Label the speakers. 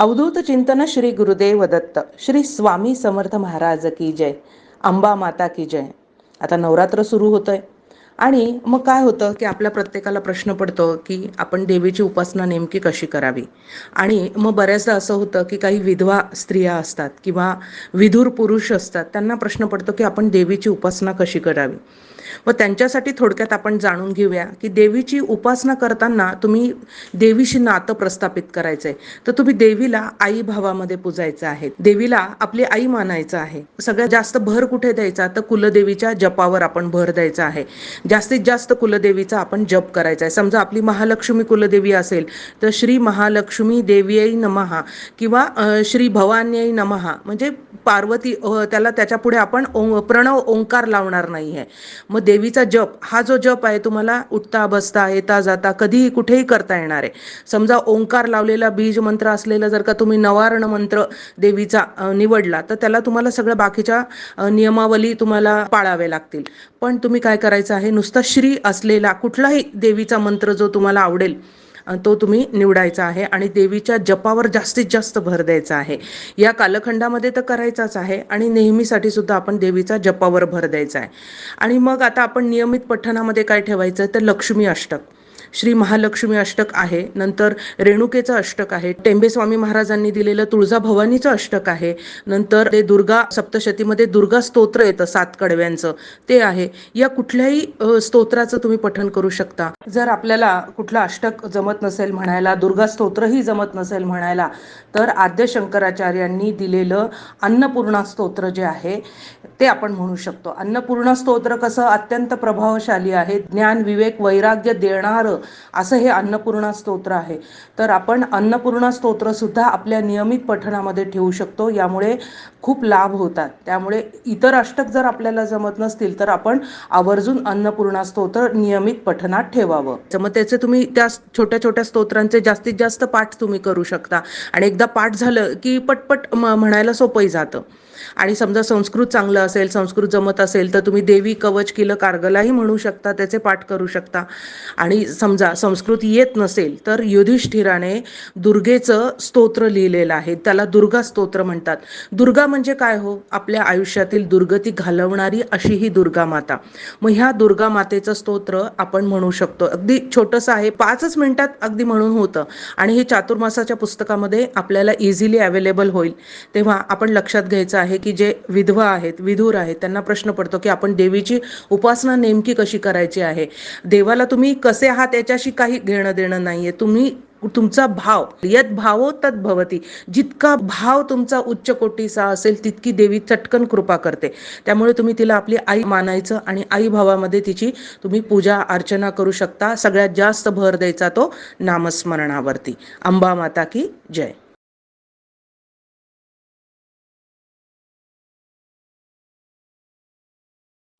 Speaker 1: अवधूत चिंतन श्री गुरुदेव दत्त श्री स्वामी समर्थ महाराज की जय अंबा माता की जय. आता नवरात्र सुरू होतंय. आणि मग काय होतं की आपल्या प्रत्येकाला प्रश्न पडतो की आपण देवीची उपासना नेमकी कशी करावी? आणि मग बऱ्याचदा असं होतं की काही विधवा स्त्रिया असतात किंवा विधूर पुरुष असतात त्यांना प्रश्न पडतो की आपण देवीची उपासना कशी करावी? व त्यांच्यासाठी थोडक्यात आपण जाणून घेऊया की देवीची उपासना करताना तुम्ही देवीशी नातं प्रस्थापित करायचं आहे तर तुम्ही देवीला आई भावामध्ये पुजायचं आहे. देवीला आपली आई मानायचं आहे. सगळ्यात जास्त भर कुठे द्यायचा? तर कुलदेवीच्या जपावर आपण भर द्यायचा आहे. जास्तीत जास्त कुलदेवीचा आपण जप करायचा आहे. समजा आपली महालक्ष्मी कुलदेवी असेल तर श्री महालक्ष्मी देवी नमहा किंवा श्री भवान्यई नमहा म्हणजे पार्वती त्याला त्याच्या पुढे आपण ओं प्रणव ओंकार लावणार नाही आहे मग देवीचा जप हा जो जप आहे तुम्हाला उठता बसता येता जाता कधीही कुठेही करता येणार आहे. समजा ओंकार लावलेला बीज मंत्र असलेला जर का तुम्ही नवारण मंत्र देवीचा निवडला तर त्याला तुम्हाला सगळ्या बाकीच्या नियमावली तुम्हाला पाळावे लागतील. पण तुम्ही काय करायचं आहे नुसता श्री असलेला कुठलाही देवीचा मंत्र जो तुम्हाला आवडेल तो तुम्ही निवडायचा आहे आणि देवीच्या जपावर जास्तीत जास्त भर द्यायचा आहे. या कालखंडामध्ये तर करायचाच आहे आणि नेहमीसाठी सुद्धा आपण देवीचा जपावर भर द्यायचा आहे. आणि मग आता आपण नियमित पठणामध्ये काय ठेवायचं? तर लक्ष्मी अष्टक. श्री महालक्ष्मी अष्टक आहे. नंतर रेणुकेचं अष्टक आहे. टेंबेस्वामी महाराजांनी दिलेलं तुळजा भवानीचं अष्टक आहे. नंतर ते दुर्गा सप्तशतीमध्ये दुर्गा स्तोत्र येतं सात कडव्यांचं. ते आहे. या कुठल्याही स्तोत्राचं तुम्ही पठण करू शकता. जर आपल्याला कुठलं अष्टक जमत नसेल म्हणायला दुर्गा स्तोत्रही जमत नसेल म्हणायला तर आद्य शंकराचार्यांनी दिलेलं अन्नपूर्णा स्तोत्र जे आहे ते आपण म्हणू शकतो. अन्नपूर्णा स्तोत्र कसं अत्यंत प्रभावशाली आहे. ज्ञान विवेक वैराग्य देणारं असं हे अन्नपूर्णा स्तोत्र आहे. तर आपण अन्नपूर्णा स्तोत्र सुद्धा आपल्या नियमित पठणामध्ये ठेवू शकतो. यामुळे खूप लाभ होतात. त्यामुळे इतर अष्टक जर आपल्याला जमत नसतील तर आपण आवर्जून अन्नपूर्णा स्तोत्र नियमित पठणात ठेवावं. तर मग त्याचे तुम्ही त्या छोट्या छोट्या स्तोत्रांचे जास्तीत जास्त पाठ तुम्ही करू शकता. आणि एकदा पाठ झालं की पटपट म्हणायला सोपंही जातं. आणि समजा संस्कृत चांगलं असेल संस्कृत जमत असेल तर तुम्ही देवी कवच किल कारगलाही म्हणू शकता त्याचे पाठ करू शकता. आणि समजा संस्कृत येत नसेल तर युधिष्ठिराने दुर्गेचं स्तोत्र लिहिलेलं आहे. त्याला दुर्गा स्तोत्र म्हणतात. दुर्गा म्हणजे काय हो? आपल्या आयुष्यातील दुर्गती घालवणारी अशी ही दुर्गा माता. मग ह्या दुर्गा मातेचं स्तोत्र आपण म्हणू शकतो. अगदी छोटंसं आहे. पाचच मिनिटात अगदी म्हणून होतं. आणि हे चातुर्मासाच्या पुस्तकामध्ये आपल्याला इझिली अवेलेबल होईल. तेव्हा आपण लक्षात घ्यायचं आहे की जे विधवा आहेत विधूर आहेत त्यांना प्रश्न पडतो की आपण देवीची उपासना नेमकी कशी करायची आहे? देवाला तुम्ही कसे आहात याच्याशी काही घेणं देणं नाहीये. तुम्ही तुमचा भाव यत भावो तत भवती. जितका भाव तुमचा उच्च कोटीचा असेल तितकी देवी चटकन कृपा करते. त्यामुळे तुम्ही तिला आपली आई मानायचं आणि आई भावामध्ये तिची तुम्ही पूजा अर्चना करू शकता. सगळ्यात जास्त भर द्यायचा तो नामस्मरणावरती. अंबा माता की जय.